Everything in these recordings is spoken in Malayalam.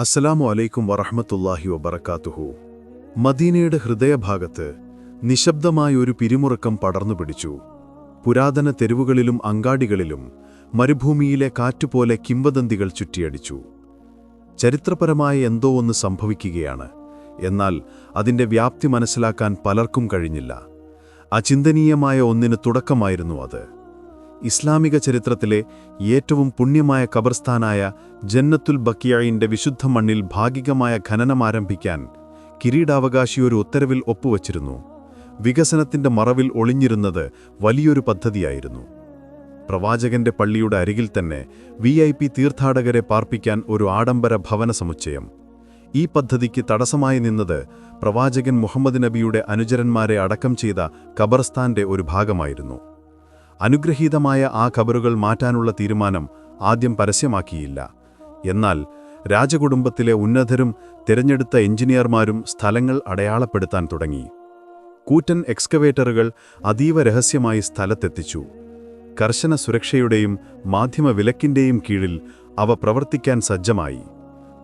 അസ്സലാമു അലൈക്കും വറഹ്മത്തുള്ളാഹി വബറകാതുഹു. മദീനയുടെ ഹൃദയഭാഗത്ത് നിശബ്ദമായ ഒരു പിരിമുറക്കം പടർന്നു പിടിച്ചു. പുരാതന തെരുവുകളിലും അങ്ങാടികളിലും മരുഭൂമിയിലെ കാറ്റുപോലെ കിംവദന്തികൾ ചുറ്റിയടിച്ചു. ചരിത്രപരമായ എന്തോ ഒന്ന് സംഭവിക്കുകയാണ്. എന്നാൽ അതിന്റെ വ്യാപ്തി മനസ്സിലാക്കാൻ പലർക്കും കഴിഞ്ഞില്ല. അചിന്തനീയമായ ഒന്നിന് തുടക്കമായിരുന്നു അത്. ഇസ്ലാമിക ചരിത്രത്തിലെ ഏറ്റവും പുണ്യമായ കബർസ്ഥാനായ ജന്നത്തുൽ ബക്കിയായിന്റെ വിശുദ്ധ മണ്ണിൽ ഭാഗികമായ ഖനനം ആരംഭിക്കാൻ കിരീടാവകാശി ഒരു ഉത്തരവിൽ ഒപ്പുവച്ചിരുന്നു. വികസനത്തിന്റെ മറവിൽ ഒളിഞ്ഞിരുന്നത് വലിയൊരു പദ്ധതിയായിരുന്നു. പ്രവാചകന്റെ പള്ളിയുടെ അരികിൽ തന്നെ വി ഐ പി തീർത്ഥാടകരെ പാർപ്പിക്കാൻ ഒരു ആഡംബര ഭവന സമുച്ചയം. ഈ പദ്ധതിക്ക് തടസ്സമായി നിന്നത് പ്രവാചകൻ മുഹമ്മദ് നബിയുടെ അനുചരന്മാരെ അടക്കം ചെയ്ത കബർസ്ഥാന്റെ ഒരു ഭാഗമായിരുന്നു. അനുഗ്രഹീതമായ ആ കബറുകൾ മാറ്റാനുള്ള തീരുമാനം ആദ്യം പരസ്യമാക്കിയില്ല. എന്നാൽ രാജകുടുംബത്തിലെ ഉന്നതരും തിരഞ്ഞെടുത്ത എഞ്ചിനീയർമാരും സ്ഥലങ്ങൾ അടയാളപ്പെടുത്താൻ തുടങ്ങി. കൂറ്റൻ എക്സ്കവേറ്ററുകൾ അതീവ രഹസ്യമായി സ്ഥലത്തെത്തിച്ചു. കർശന സുരക്ഷയുടെയും മാധ്യമ വിലക്കിന്റെയും കീഴിൽ അവ പ്രവർത്തിക്കാൻ സജ്ജമായി.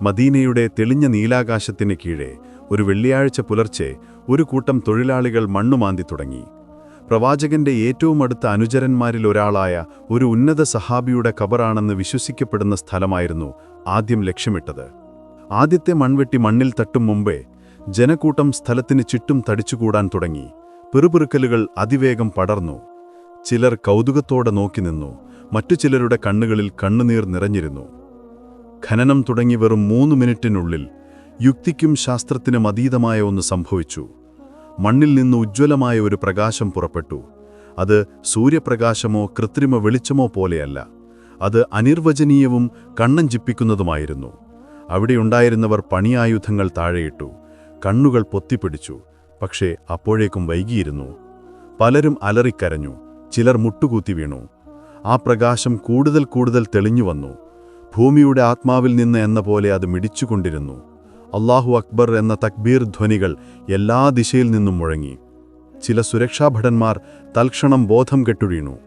മദീനയുടെ തെളിഞ്ഞ നീലാകാശത്തിന് കീഴെ ഒരു വെള്ളിയാഴ്ച പുലർച്ചെ ഒരു കൂട്ടം തൊഴിലാളികൾ മണ്ണുമാന്തി തുടങ്ങി. പ്രവാചകന്റെ ഏറ്റവും അടുത്ത അനുചരന്മാരിൽ ഒരാളായ ഒരു ഉന്നത സഹാബിയുടെ കബറാണെന്ന് വിശ്വസിക്കപ്പെടുന്ന സ്ഥലമായിരുന്നു ആദ്യം ലക്ഷ്യമിട്ടത്. ആദ്യത്തെ മൺവെട്ടി മണ്ണിൽ തട്ടും മുമ്പേ ജനക്കൂട്ടം സ്ഥലത്തിന് ചുറ്റും തടിച്ചുകൂടാൻ തുടങ്ങി. പെറുപെറുക്കലുകൾ അതിവേഗം പടർന്നു. ചിലർ കൗതുകത്തോടെ നോക്കി നിന്നു. മറ്റു ചിലരുടെ കണ്ണുകളിൽ കണ്ണുനീർ നിറഞ്ഞിരുന്നു. ഖനനം തുടങ്ങി വെറും മൂന്ന് മിനിറ്റിനുള്ളിൽ യുക്തിക്കും ശാസ്ത്രത്തിനും അതീതമായ ഒന്ന് സംഭവിച്ചു. മണ്ണിൽ നിന്ന് ഉജ്ജ്വലമായ ഒരു പ്രകാശം പുറപ്പെട്ടു. അത് സൂര്യപ്രകാശമോ കൃത്രിമ വെളിച്ചമോ പോലെയല്ല. അത് അനിർവചനീയവും കണ്ണഞ്ചിപ്പിക്കുന്നതുമായിരുന്നു അവിടെയുണ്ടായിരുന്നവർ പണിയായുധങ്ങൾ താഴെയിട്ടു. കണ്ണുകൾ പൊത്തിപ്പിടിച്ചു. പക്ഷേ അപ്പോഴേക്കും വൈകിയിരുന്നു. പലരും അലറിക്കരഞ്ഞു. ചിലർ മുട്ടുകൂത്തി വീണു. ആ പ്രകാശം കൂടുതൽ കൂടുതൽ തെളിഞ്ഞു വന്നു. ഭൂമിയുടെ ആത്മാവിൽ നിന്ന് എന്ന പോലെ അത് മിടിച്ചുകൊണ്ടിരുന്നു. അള്ളാഹു അക്ബർ എന്ന തക്ബീർ ധ്വനികൾ എല്ലാ ദിശയിൽ നിന്നും മുഴങ്ങി. ചില സുരക്ഷാഭടന്മാർ തൽക്ഷണം ബോധം കെട്ടുവീണു.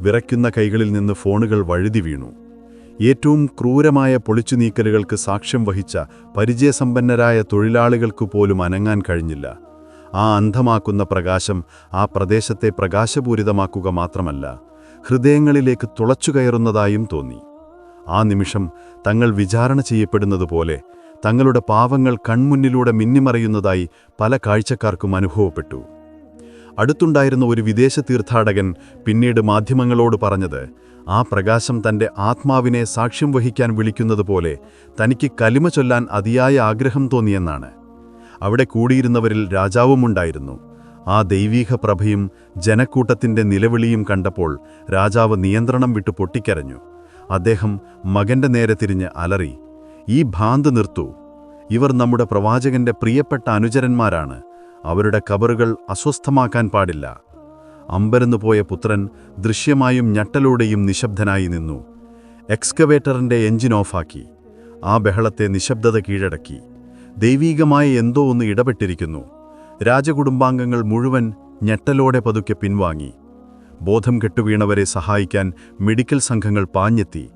വിറയ്ക്കുന്ന കൈകളിൽ നിന്ന് ഫോണുകൾ വഴുതി വീണു. ഏറ്റവും ക്രൂരമായ പൊളിച്ചു നീക്കലുകൾക്ക് സാക്ഷ്യം വഹിച്ച പരിചയസമ്പന്നരായ തൊഴിലാളികൾക്കു പോലും അനങ്ങാൻ കഴിഞ്ഞില്ല. ആ അന്ധമാക്കുന്ന പ്രകാശം ആ പ്രദേശത്തെ പ്രകാശപൂരിതമാക്കുക മാത്രമല്ല ഹൃദയങ്ങളിലേക്ക് തുളച്ചുകയറുന്നതായും തോന്നി. ആ നിമിഷം തങ്ങൾ വിചാരണ ചെയ്യപ്പെടുന്നതുപോലെ തങ്ങളുടെ പാവങ്ങൾ കൺമുന്നിലൂടെ മിന്നിമറയുന്നതായി പല കാഴ്ചക്കാർക്കും അനുഭവപ്പെട്ടു. അടുത്തുണ്ടായിരുന്ന ഒരു വിദേശ തീർത്ഥാടകൻ പിന്നീട് മാധ്യമങ്ങളോട് പറഞ്ഞത് ആ പ്രകാശം തന്റെ ആത്മാവിനെ സാക്ഷ്യം വഹിക്കാൻ വിളിക്കുന്നതുപോലെ തനിക്ക് കലിമ ചൊല്ലാൻ അതിയായ ആഗ്രഹം തോന്നിയെന്നാണ്. അവിടെ കൂടിയിരുന്നവരിൽ രാജാവുമുണ്ടായിരുന്നു ആ ദൈവീക പ്രഭയും ജനക്കൂട്ടത്തിന്റെ നിലവിളിയും കണ്ടപ്പോൾ രാജാവ് നിയന്ത്രണം വിട്ടു പൊട്ടിക്കരഞ്ഞു. അദ്ദേഹം മകന്റെ നേരെ തിരിഞ്ഞ് അലറി ഈ ഭാന്ത് നിർത്തൂ. ഇവർ നമ്മുടെ പ്രവാചകന്റെ പ്രിയപ്പെട്ട അനുചരന്മാരാണ്. അവരുടെ കബറുകൾ അസ്വസ്ഥമാക്കാൻ പാടില്ല. അമ്പരന്നു പോയ പുത്രൻ ദൃശ്യമായും ഞട്ടലോടെയും നിശബ്ദനായി നിന്നു. എക്സ്കവേറ്ററിന്റെ എഞ്ചിൻ ഓഫാക്കി. ആ ബഹളത്തെ നിശബ്ദത കീഴടക്കി. ദൈവീകമായ എന്തോ ഒന്ന് ഇടപെട്ടിരിക്കുന്നു. രാജകുടുംബാംഗങ്ങൾ മുഴുവൻ ഞെട്ടലോടെ പതുക്കെ പിൻവാങ്ങി. ബോധം കെട്ടുവീണവരെ സഹായിക്കാൻ മെഡിക്കൽ സംഘങ്ങൾ പാഞ്ഞെത്തി.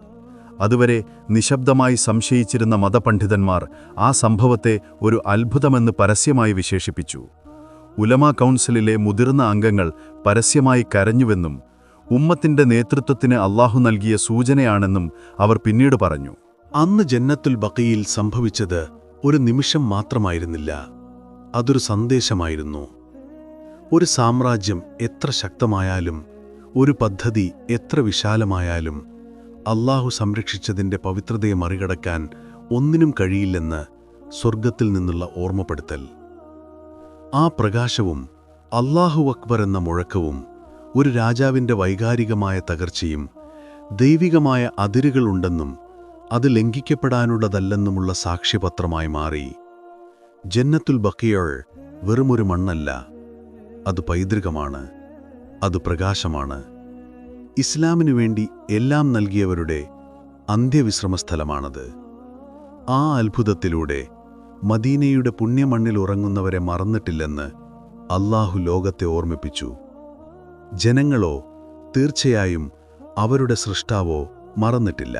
അതുവരെ നിശബ്ദമായി സംശയിച്ചിരുന്ന മതപണ്ഡിതന്മാർ ആ സംഭവത്തെ ഒരു അത്ഭുതമെന്ന് പരസ്യമായി വിശേഷിപ്പിച്ചു. ഉലമ കൗൺസിലിലെ മുതിർന്ന അംഗങ്ങൾ പരസ്യമായി കരഞ്ഞുവെന്നും ഉമ്മത്തിന്റെ നേതൃത്വത്തിന് അള്ളാഹു നൽകിയ സൂചനയാണെന്നും അവർ പിന്നീട് പറഞ്ഞു. അന്ന് ജന്നത്തുൽ ബക്കയിൽ സംഭവിച്ചത് ഒരു നിമിഷം മാത്രമായിരുന്നില്ല. അതൊരു സന്ദേശമായിരുന്നു. ഒരു സാമ്രാജ്യം എത്ര ശക്തമായാലും ഒരു പദ്ധതി എത്ര വിശാലമായാലും അള്ളാഹു സംരക്ഷിച്ചതിന്റെ പവിത്രതയെ മറികടക്കാൻ ഒന്നിനും കഴിയില്ലെന്ന് സ്വർഗത്തിൽ നിന്നുള്ള ഓർമ്മപ്പെടുത്തൽ. ആ പ്രകാശവും അള്ളാഹു അക്ബർ എന്ന മുഴക്കവും ഒരു രാജാവിന്റെ വൈകാരികമായ തകർച്ചയും ദൈവികമായ അതിരുകളുണ്ടെന്നും അത് ലംഘിക്കപ്പെടാനുള്ളതല്ലെന്നുമുള്ള സാക്ഷ്യപത്രമായി മാറി. ജന്നത്തുൽ ബക്കിയോൾ വെറുമൊരു മണ്ണല്ല. അത് പൈതൃകമാണ്. അത് പ്രകാശമാണ്. ഇസ്ലാമിനു വേണ്ടി എല്ലാം നൽകിയവരുടെ അന്ത്യവിശ്രമസ്ഥലമാണത്. ആ അത്ഭുതത്തിലൂടെ മദീനയുടെ പുണ്യമണ്ണിൽ ഉറങ്ങുന്നവരെ മറന്നിട്ടില്ലെന്ന് അല്ലാഹു ലോകത്തെ ഓർമ്മിപ്പിച്ചു. ജനങ്ങളോ തീർച്ചയായും അവരുടെ സൃഷ്ടാവോ മറന്നിട്ടില്ല.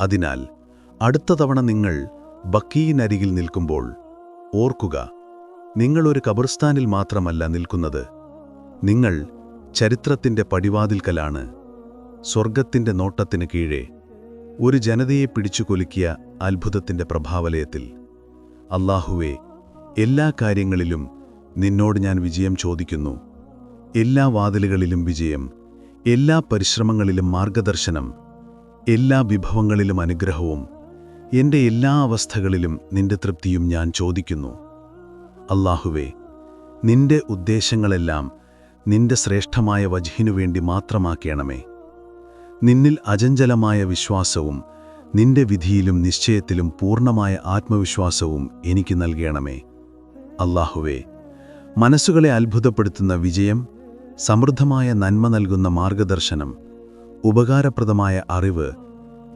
അതിനാൽ അടുത്ത തവണ നിങ്ങൾ ബക്കീനരികിൽ നിൽക്കുമ്പോൾ ഓർക്കുക നിങ്ങളൊരു കബർസ്ഥാനിൽ മാത്രമല്ല നിൽക്കുന്നത്. നിങ്ങൾ ചരിത്രത്തിന്റെ പടിവാതിൽക്കലാണ് സ്വർഗത്തിന്റെ നോട്ടത്തിന് കീഴേ ഒരു ജനതയെ പിടിച്ചു കൊലുക്കിയ അത്ഭുതത്തിന്റെ പ്രഭാവലയത്തിൽ. അള്ളാഹുവെ എല്ലാ കാര്യങ്ങളിലും നിന്നോട് ഞാൻ വിജയം ചോദിക്കുന്നു. എല്ലാ വാതിലുകളിലും വിജയം എല്ലാ പരിശ്രമങ്ങളിലും മാർഗദർശനം എല്ലാ വിഭവങ്ങളിലും അനുഗ്രഹവും എന്റെ എല്ലാ അവസ്ഥകളിലും നിന്റെ തൃപ്തിയും ഞാൻ ചോദിക്കുന്നു. അള്ളാഹുവേ നിന്റെ ഉദ്ദേശങ്ങളെല്ലാം നിന്റെ ശ്രേഷ്ഠമായ വജ്ഹിനു വേണ്ടി മാത്രമാക്കണമേ. നിന്നിൽ അജഞ്ചലമായ വിശ്വാസവും നിന്റെ വിധിയിലും നിശ്ചയത്തിലും പൂർണമായ ആത്മവിശ്വാസവും എനിക്ക് നൽകണമേ. അല്ലാഹുവേ മനസ്സുകളെ അത്ഭുതപ്പെടുത്തുന്ന വിജയം സമൃദ്ധമായ നന്മ നൽകുന്ന മാർഗദർശനം ഉപകാരപ്രദമായ അറിവ്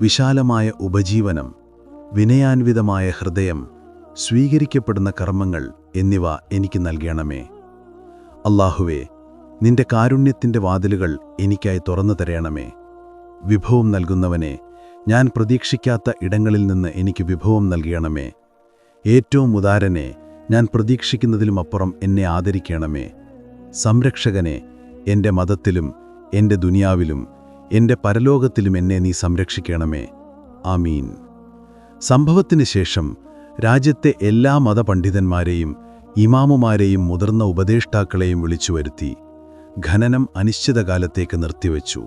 വിശാലമായ ഉപജീവനം വിനയാൻവിതമായ ഹൃദയം സ്വീകരിക്കപ്പെടുന്ന കർമ്മങ്ങൾ എന്നിവ എനിക്ക് നൽകണമേ. അല്ലാഹുവേ നിന്റെ കാരുണ്യത്തിന്റെ വാതിലുകൾ എനിക്കായി തുറന്നു തരയണമേ വിഭവം നൽകുന്നവനെ ഞാൻ പ്രതീക്ഷിക്കാത്ത ഇടങ്ങളിൽ നിന്ന് എനിക്ക് വിഭവം നൽകിയണമേ ഏറ്റവും ഉദാരനെ ഞാൻ പ്രതീക്ഷിക്കുന്നതിലുമപ്പുറം എന്നെ ആദരിക്കണമേ. സംരക്ഷകനെ എന്റെ മതത്തിലും എന്റെ ദുനിയാവിലും എന്റെ പരലോകത്തിലും എന്നെ നീ സംരക്ഷിക്കണമേ. ആമീൻ. സംഭവത്തിന് ശേഷം രാജ്യത്തെ എല്ലാ മതപണ്ഡിതന്മാരെയും ഇമാമുമാരെയും മുതിർന്ന ഉപദേഷ്ടാക്കളെയും വിളിച്ചുവരുത്തി. ഖനനം അനിശ്ചിതകാലത്തേക്ക് നിർത്തിവെച്ചു.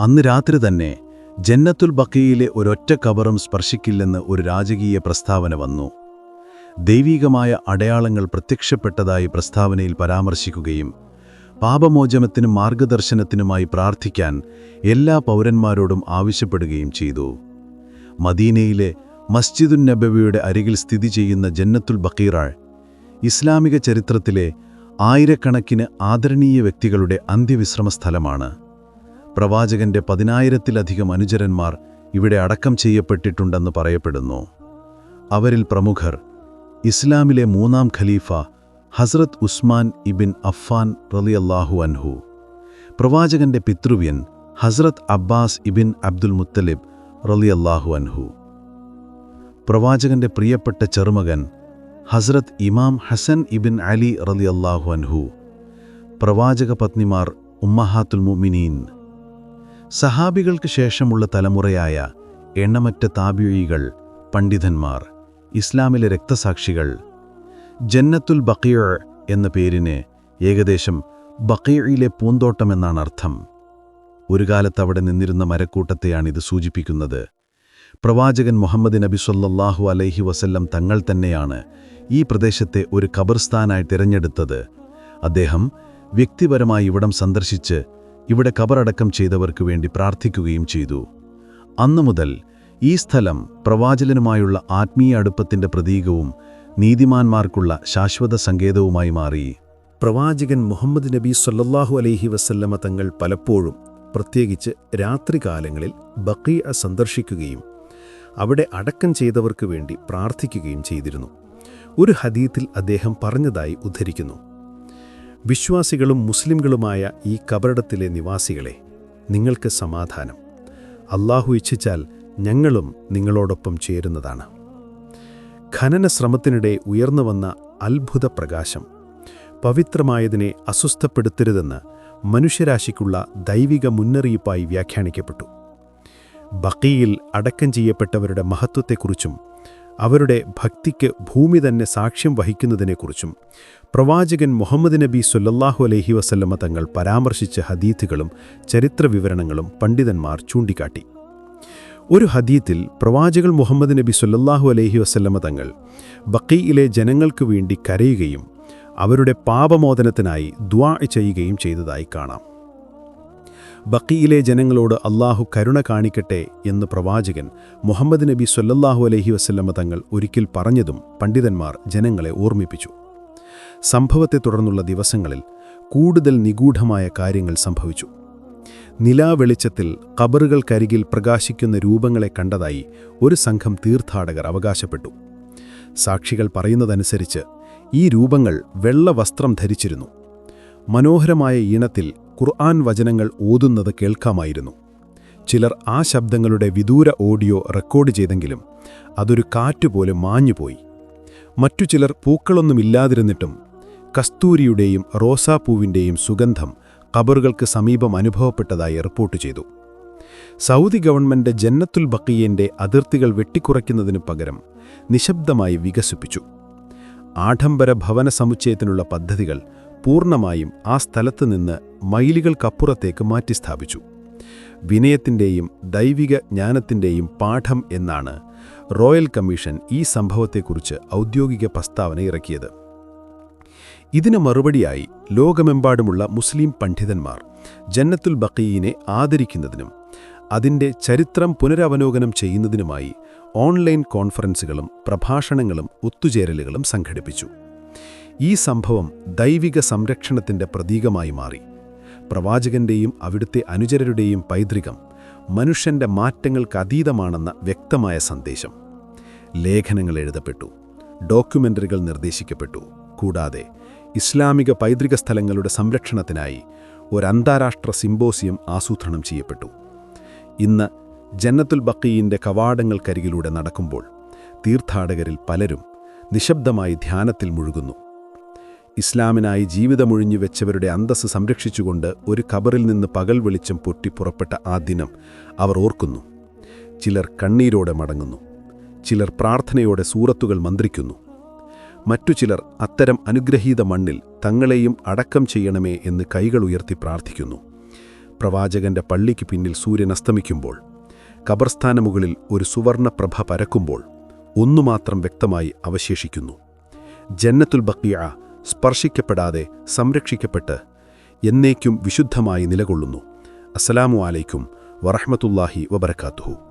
അന്ന് രാത്രി തന്നെ ജന്നത്തുൽ ബക്കയിലെ ഒരൊറ്റ കബറും സ്പർശിക്കില്ലെന്ന് ഒരു രാജകീയ പ്രസ്താവന വന്നു. ദൈവീകമായ അടയാളങ്ങൾ പ്രത്യക്ഷപ്പെട്ടതായി പ്രസ്താവനയിൽ പരാമർശിക്കുകയും പാപമോചനത്തിനും മാർഗദർശനത്തിനുമായി പ്രാർത്ഥിക്കാൻ എല്ലാ പൗരന്മാരോടും ആവശ്യപ്പെടുകയും ചെയ്തു. മദീനയിലെ മസ്ജിദുൻ നബവിയുടെ അരികിൽ സ്ഥിതി ചെയ്യുന്ന ജന്നത്തുൽ ബക്കീറാൾ ഇസ്ലാമിക ചരിത്രത്തിലെ ആയിരക്കണക്കിന് ആദരണീയ വ്യക്തികളുടെ അന്ത്യവിശ്രമ സ്ഥലമാണ് പ്രവാചകന്റെ പതിനായിരത്തിലധികം അനുചരന്മാർ ഇവിടെ അടക്കം ചെയ്യപ്പെട്ടിട്ടുണ്ടെന്ന് പറയപ്പെടുന്നു. അവരിൽ പ്രമുഖർ ഇസ്ലാമിലെ മൂന്നാം ഖലീഫ ഹസ്രത് ഉസ്മാൻ ഇബിൻ അഫ്ഫാൻ റലിയല്ലാഹു അൻഹു പ്രവാചകന്റെ പിതൃവ്യൻ Hazrat Abbas ibn Abdul Muttalib റലിയല്ലാഹു അൻഹു. പ്രവാചകന്റെ പ്രിയപ്പെട്ട ചെറുമകൻ ഹസ്രത്ത് ഇമാം ഹസൻ ഇബിൻ അലി റലി അള്ളാഹു അൻഹു പ്രവാചക പത്നിമാർ ഉമ്മഹാത്തുൽ മുമിനീൻ സഹാബികൾക്ക് ശേഷമുള്ള തലമുറയായ എണ്ണമറ്റ താബിഴികൾ പണ്ഡിതന്മാർ ഇസ്ലാമിലെ രക്തസാക്ഷികൾ ജന്നത്തുൽ ബക്കിയ എന്ന പേരിന് ഏകദേശം ബക്കിയയിലെ പൂന്തോട്ടമെന്നാണ് അർത്ഥം ഒരു കാലത്ത് അവിടെ നിന്നിരുന്ന മരക്കൂട്ടത്തെയാണിത് സൂചിപ്പിക്കുന്നത്. പ്രവാചകൻ മുഹമ്മദ് നബി സല്ലല്ലാഹു അലൈഹി വസല്ലം തങ്ങൾ തന്നെയാണ് ഈ പ്രദേശത്തെ ഒരു ഖബർസ്ഥാനായി തിരഞ്ഞെടുത്തത്. അദ്ദേഹം വ്യക്തിപരമായി ഇവിടം സന്ദർശിച്ച് ഇവിടെ കബറടക്കം ചെയ്തവർക്ക് വേണ്ടി പ്രാർത്ഥിക്കുകയും ചെയ്തു. അന്നു മുതൽ ഈ സ്ഥലം പ്രവാചലനുമായുള്ള ആത്മീയ അടുപ്പത്തിന്റെ പ്രതീകവും നീതിമാന്മാർക്കുള്ള ശാശ്വത സങ്കേതവുമായി മാറി. പ്രവാചകൻ മുഹമ്മദ് നബി സൊല്ലാഹു അലൈഹി വസല്ലമ തങ്ങൾ പലപ്പോഴും പ്രത്യേകിച്ച് രാത്രികാലങ്ങളിൽ ബക്കീഅ സന്ദർശിക്കുകയും അവിടെ അടക്കം ചെയ്തവർക്ക് വേണ്ടി പ്രാർത്ഥിക്കുകയും ചെയ്തിരുന്നു. ഒരു ഹദീത്തിൽ അദ്ദേഹം പറഞ്ഞതായി ഉദ്ധരിക്കുന്നു. വിശ്വാസികളും മുസ്ലിംകളുമായ ഈ കബറിടത്തിലെ നിവാസികളെ നിങ്ങൾക്ക് സമാധാനം. അള്ളാഹു ഇച്ഛിച്ചാൽ ഞങ്ങളും നിങ്ങളോടൊപ്പം ചേരുന്നതാണ്. ഖനന ശ്രമത്തിനിടെ ഉയർന്നു വന്ന അത്ഭുത പ്രകാശം. പവിത്രമായതിനെ അസ്വസ്ഥപ്പെടുത്തരുതെന്ന് മനുഷ്യരാശിക്കുള്ള ദൈവിക മുന്നറിയിപ്പായി വ്യാഖ്യാനിക്കപ്പെട്ടു. ബക്കിയിൽ അടക്കം ചെയ്യപ്പെട്ടവരുടെ മഹത്വത്തെക്കുറിച്ചും അവരുടെ ഭക്തിക്ക് ഭൂമി തന്നെ സാക്ഷ്യം വഹിക്കുന്നതിനെക്കുറിച്ചും പ്രവാചകൻ മുഹമ്മദ് നബി സുല്ലാഹു അലഹി വസല്ലമ തങ്ങൾ പരാമർശിച്ച ഹദീത്തുകളും ചരിത്രവിവരണങ്ങളും പണ്ഡിതന്മാർ ചൂണ്ടിക്കാട്ടി. ഒരു ഹദീത്തിൽ പ്രവാചകൻ മുഹമ്മദ് നബി സുല്ലാഹു അലഹി വസല്ലമ തങ്ങൾ ബക്കയിലെ ജനങ്ങൾക്കു വേണ്ടി കരയുകയും അവരുടെ പാപമോദനത്തിനായി ദ്വാ ചെയ്യുകയും ചെയ്തതായി കാണാം. ബക്കിയിലെ ജനങ്ങളോട് അള്ളാഹു കരുണ കാണിക്കട്ടെ എന്ന് പ്രവാചകൻ മുഹമ്മദ് നബി സൊല്ലല്ലാഹു അലഹി വസ്ല്ലമ്മ തങ്ങൾ ഒരിക്കൽ പറഞ്ഞതും പണ്ഡിതന്മാർ ജനങ്ങളെ ഓർമ്മിപ്പിച്ചു. സംഭവത്തെ തുടർന്നുള്ള ദിവസങ്ങളിൽ കൂടുതൽ നിഗൂഢമായ കാര്യങ്ങൾ സംഭവിച്ചു. നിലാവെളിച്ചത്തിൽ കബറുകൾക്കരികിൽ പ്രകാശിക്കുന്ന രൂപങ്ങളെ കണ്ടതായി ഒരു സംഘം തീർത്ഥാടകർ അവകാശപ്പെട്ടു. സാക്ഷികൾ പറയുന്നതനുസരിച്ച് ഈ രൂപങ്ങൾ വെള്ള വസ്ത്രം ധരിച്ചിരുന്നു. മനോഹരമായ ഈണത്തിൽ ഖുർആൻ വചനങ്ങൾ ഓതുന്നത് കേൾക്കാമായിരുന്നു. ചിലർ ആ ശബ്ദങ്ങളുടെ വിദൂര ഓഡിയോ റെക്കോർഡ് ചെയ്തെങ്കിലും അതൊരു കാറ്റുപോലെ മാഞ്ഞുപോയി. മറ്റു ചിലർ പൂക്കളൊന്നുമില്ലാതിരുന്നിട്ടും കസ്തൂരിയുടെയും റോസാപ്പൂവിന്റെയും സുഗന്ധം ഖബറുകൾക്ക് സമീപം അനുഭവപ്പെട്ടതായി റിപ്പോർട്ട് ചെയ്തു. സൗദി ഗവൺമെന്റ് ജന്നത്തുൽ ബക്കീയന്റെ അതിർത്തികൾ വെട്ടിക്കുറയ്ക്കുന്നതിനു പകരം നിശബ്ദമായി വികസിപ്പിച്ചു. ആഡംബര ഭവന സമുച്ചയത്തിനുള്ള പദ്ധതികൾ പൂർണമായും ആ സ്ഥലത്ത് നിന്ന് മൈലുകൾക്കപ്പുറത്തേക്ക് മാറ്റിസ്ഥാപിച്ചു വിനയത്തിന്റെയും ദൈവിക ജ്ഞാനത്തിന്റെയും പാഠം എന്നാണ് റോയൽ കമ്മീഷൻ ഈ സംഭവത്തെക്കുറിച്ച് ഔദ്യോഗിക പ്രസ്താവന ഇറക്കിയത്. ഇതിന് മറുപടിയായി ലോകമെമ്പാടുമുള്ള മുസ്ലിം പണ്ഡിതന്മാർ ജന്നത്തുൽ ബക്കീനെ ആദരിക്കുന്നതിനും അതിന്റെ ചരിത്രം പുനരവലോകനം ചെയ്യുന്നതിനുമായി ഓൺലൈൻ കോൺഫറൻസുകളും പ്രഭാഷണങ്ങളും ഒത്തുചേരലുകളും സംഘടിപ്പിച്ചു. ഈ സംഭവം ദൈവിക സംരക്ഷണത്തിന്റെ പ്രതീകമായി മാറി. പ്രവാചകന്റെയും അവിടുത്തെ അനുചരരുടെയും പൈതൃകം മനുഷ്യന്റെ മാറ്റങ്ങൾക്കതീതമാണെന്ന വ്യക്തമായ സന്ദേശം. ലേഖനങ്ങൾ എഴുതപ്പെട്ടു ഡോക്യുമെന്ററികൾ നിർദ്ദേശിക്കപ്പെട്ടു കൂടാതെ ഇസ്ലാമിക പൈതൃക സ്ഥലങ്ങളുടെ സംരക്ഷണത്തിനായി ഒരു അന്താരാഷ്ട്ര സിംബോസിയം ആസൂത്രണം ചെയ്യപ്പെട്ടു. ഇന്ന് ജന്നത്തുൽ ബക്കീയിന്റെ കവാടങ്ങൾക്കരികിലൂടെ നടക്കുമ്പോൾ തീർത്ഥാടകരിൽ പലരും നിശബ്ദമായി ധ്യാനത്തിൽ മുഴുകുന്നു. ഇസ്ലാമിനായി ജീവിതമൊഴിഞ്ഞു വെച്ചവരുടെ അന്തസ് സംരക്ഷിച്ചുകൊണ്ട് ഒരു കബറിൽ നിന്ന് പകൽ വെളിച്ചം പൊട്ടി പുറപ്പെട്ട ആ ദിനം അവർ ഓർക്കുന്നു. ചിലർ കണ്ണീരോടെ മടങ്ങുന്നു. ചിലർ പ്രാർത്ഥനയോടെ സൂറത്തുകൾ മന്ത്രിക്കുന്നു. മറ്റു ചിലർ അത്തരം അനുഗ്രഹീത മണ്ണിൽ തങ്ങളെയും അടക്കം ചെയ്യണമേ എന്ന് കൈകൾ ഉയർത്തി പ്രാർത്ഥിക്കുന്നു. പ്രവാചകന്റെ പള്ളിക്ക് പിന്നിൽ സൂര്യൻ അസ്തമിക്കുമ്പോൾ കബർസ്ഥാന മുകളിൽ ഒരു സുവർണപ്രഭ പരക്കുമ്പോൾ ഒന്നുമാത്രം വ്യക്തമായി അവശേഷിക്കുന്നു. ജന്നത്തുൽ ബക്കിയ സ്പർശിക്കപ്പെടാതെ സംരക്ഷിക്കപ്പെട്ട് എന്നേക്കും വിശുദ്ധമായി നിലകൊള്ളുന്നു. അസ്സലാമു അലൈക്കും വറഹ്മത്തുള്ളാഹി വബർക്കാത്തുഹു